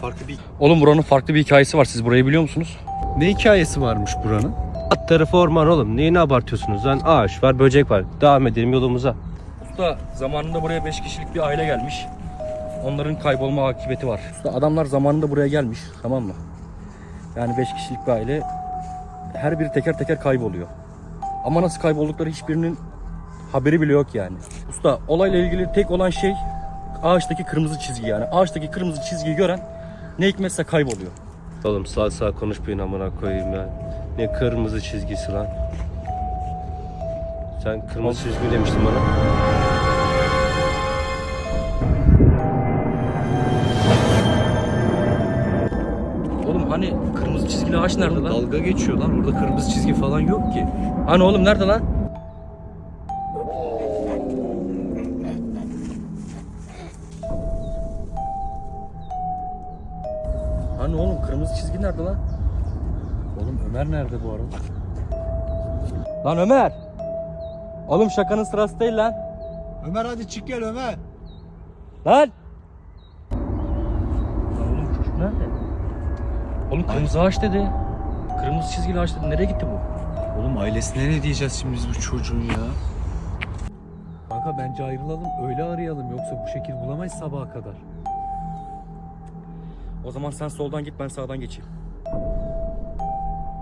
farklı bir... Oğlum buranın farklı bir hikayesi var. Siz burayı biliyor musunuz? Ne hikayesi varmış buranın? Alt tarafı orman oğlum. Neyini abartıyorsunuz lan? Ağaç var, böcek var. Devam edelim yolumuza. Usta zamanında buraya 5 kişilik bir aile gelmiş. Onların kaybolma akıbeti var. Usta adamlar zamanında buraya gelmiş tamam mı? Yani 5 kişilik bir aile her biri teker teker kayboluyor. Ama nasıl kayboldukları hiçbirinin haberi bile yok yani. Usta olayla ilgili tek olan şey ağaçtaki kırmızı çizgi yani. Ağaçtaki kırmızı çizgiyi gören ne hikmetse kayboluyor. Oğlum sağ sağ konuşmayın amına koyayım ya. Ne kırmızı çizgisi lan. Sen kırmızı çizgi demiştin bana. Oğlum hani kırmızı çizgili ağaç nerede lan? Dalga geçiyor lan. Orada kırmızı çizgi falan yok ki. Hani oğlum nerede lan? Hani oğlum kırmızı çizgi nerede lan? Oğlum Ömer nerede bu arada? Lan Ömer! Oğlum şakanın sırası değil lan. Ömer hadi çık gel Ömer. Lan! Lan oğlum çocuk nerede? Oğlum kırmızı ağaç dedi. Kırmızı çizgili ağaç dedi. Nereye gitti bu? Oğlum ailesine ne diyeceğiz şimdi biz bu çocuğun ya? Kanka bence ayrılalım öyle arayalım yoksa bu şekil bulamayız sabaha kadar. O zaman sen soldan git ben sağdan geçeyim.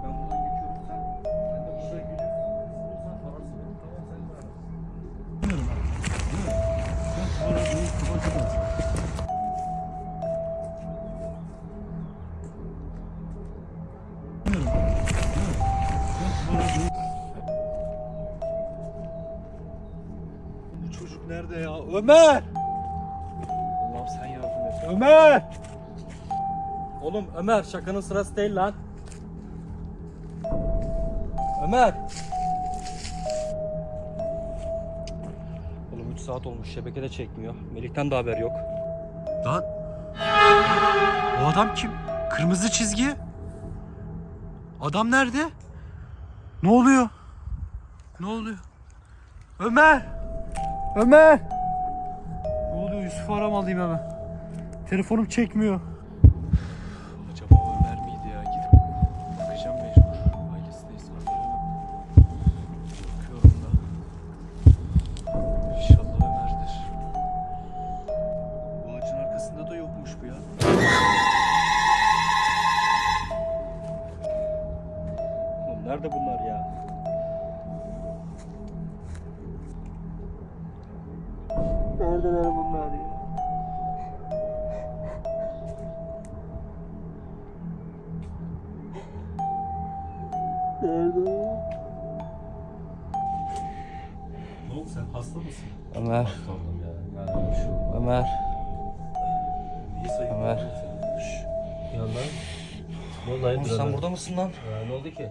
Ben buradan geçiyorum sen. Sen de buradan geliyorsun. İstiyorsan ararsın beni. Tamam sen de ararsın. Bu çocuk nerede ya? Ömer! Allah'ım sen yardım et. Ömer! Oğlum Ömer şakanın sırası değil lan. Ömer. Oğlum 3 saat olmuş şebekede çekmiyor. Melih'ten de haber yok. Lan! O adam kim? Kırmızı çizgi. Adam nerede? Ne oluyor? Ne oluyor? Ömer! Ömer! Ne oluyor? Yusuf'u aramalıyım hemen. Telefonum çekmiyor. Nerede bunlar ya? Neredeler bunlar ya? Ne oldu sen hasta mısın? Ömer, Tamam ya. Yani şu Ömer. Ömer. Yalan. Ne oldu Oğlum sen burada mısın lan? ne oldu ki?